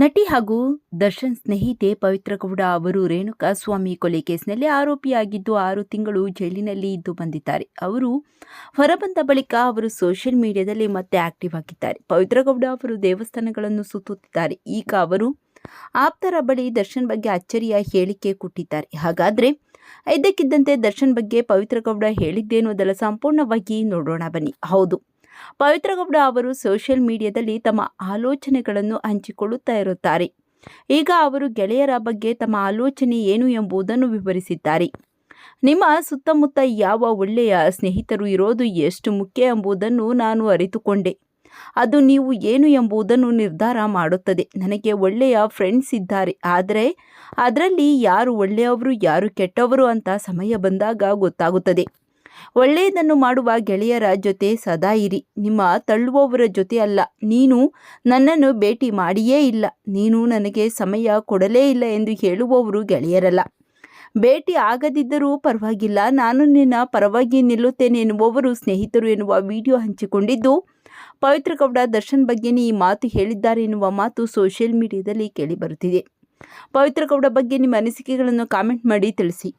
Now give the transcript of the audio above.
ನಟಿ ಹಾಗೂ ದರ್ಶನ್ ಸ್ನೇಹಿತೆ ಪವಿತ್ರ ಗೌಡ ಅವರು ರೇಣುಕಾ ಸ್ವಾಮಿ ಕೊಲೆ ಕೇಸ್ನಲ್ಲಿ ಆರೋಪಿಯಾಗಿದ್ದು ಆರು ತಿಂಗಳು ಜೈಲಿನಲ್ಲಿ ಇದ್ದು ಬಂದಿದ್ದಾರೆ. ಅವರು ಹೊರಬಂದ ಬಳಿಕ ಅವರು ಸೋಷಿಯಲ್ ಮೀಡಿಯಾದಲ್ಲಿ ಮತ್ತೆ ಆಕ್ಟಿವ್ ಆಗಿದ್ದಾರೆ. ಪವಿತ್ರ ಗೌಡ ಅವರು ದೇವಸ್ಥಾನಗಳನ್ನು ಸುತ್ತುತ್ತಿದ್ದಾರೆ. ಈಗ ಅವರು ಆಪ್ತರ ಬಳಿ ದರ್ಶನ್ ಬಗ್ಗೆ ಅಚ್ಚರಿಯ ಹೇಳಿಕೆ ಕೊಟ್ಟಿದ್ದಾರೆ. ಹಾಗಾದ್ರೆ ಇದಕ್ಕಿದ್ದಂತೆ ದರ್ಶನ್ ಬಗ್ಗೆ ಪವಿತ್ರ ಗೌಡ ಹೇಳಿದ್ದೇನು ಅದೆಲ್ಲ ಸಂಪೂರ್ಣವಾಗಿ ನೋಡೋಣ ಬನ್ನಿ. ಹೌದು ಪವಿತ್ರ ಗೌಡ ಅವರು ಸೋಷಿಯಲ್ ಮೀಡಿಯಾದಲ್ಲಿ ತಮ್ಮ ಆಲೋಚನೆಗಳನ್ನು ಹಂಚಿಕೊಳ್ಳುತ್ತಾ ಇರುತ್ತಾರೆ. ಈಗ ಅವರು ಗೆಳೆಯರ ಬಗ್ಗೆ ತಮ್ಮ ಆಲೋಚನೆ ಏನು ಎಂಬುದನ್ನು ವಿವರಿಸಿದ್ದಾರೆ. ನಿಮ್ಮ ಸುತ್ತಮುತ್ತ ಯಾವ ಒಳ್ಳೆಯ ಸ್ನೇಹಿತರು ಇರೋದು ಎಷ್ಟು ಮುಖ್ಯ ಎಂಬುದನ್ನು ನಾನು ಅರಿತುಕೊಂಡೆ. ಅದು ನೀವು ಏನು ಎಂಬುದನ್ನು ನಿರ್ಧಾರ ಮಾಡುತ್ತದೆ. ನನಗೆ ಒಳ್ಳೆಯ ಫ್ರೆಂಡ್ಸ್ ಇದ್ದಾರೆ. ಆದರೆ ಅದರಲ್ಲಿ ಯಾರು ಒಳ್ಳೆಯವರು, ಯಾರು ಕೆಟ್ಟವರು ಅಂತ ಸಮಯ ಬಂದಾಗ ಗೊತ್ತಾಗುತ್ತದೆ. ಒಳ್ಳೆಯದನ್ನು ಮಾಡುವ ಗೆಳೆಯರ ಜೊತೆ ಸದಾ ಇರಿ. ನಿಮ್ಮ ತಳ್ಳುವವರ ಜೊತೆ ಅಲ್ಲ. ನೀನು ನನ್ನನ್ನು ಭೇಟಿ ಮಾಡಿಯೇ ಇಲ್ಲ. ನೀನು ನನಗೆ ಸಮಯ ಕೊಡಲೇ ಇಲ್ಲ ಎಂದು ಹೇಳುವವರು ಗೆಳೆಯರಲ್ಲ. ಭೇಟಿ ಆಗದಿದ್ದರೂ ಪರವಾಗಿಲ್ಲ. ನಾನು ನಿನ್ನ ಪರವಾಗಿ ನಿಲ್ಲುತ್ತೇನೆ ಎನ್ನುವವರು ಸ್ನೇಹಿತರು ಎನ್ನುವ ವಿಡಿಯೋ ಹಂಚಿಕೊಂಡಿದ್ದು ಪವಿತ್ರ ಗೌಡ ದರ್ಶನ್ ಬಗ್ಗೆನೇ ಈ ಮಾತು ಹೇಳಿದ್ದಾರೆ ಎನ್ನುವ ಮಾತು ಸೋಷಿಯಲ್ ಮೀಡಿಯಾದಲ್ಲಿ ಕೇಳಿಬರುತ್ತಿದೆ. ಪವಿತ್ರ ಗೌಡ ಬಗ್ಗೆ ನಿಮ್ಮ ಅನಿಸಿಕೆಗಳನ್ನು ಕಾಮೆಂಟ್ ಮಾಡಿ ತಿಳಿಸಿ.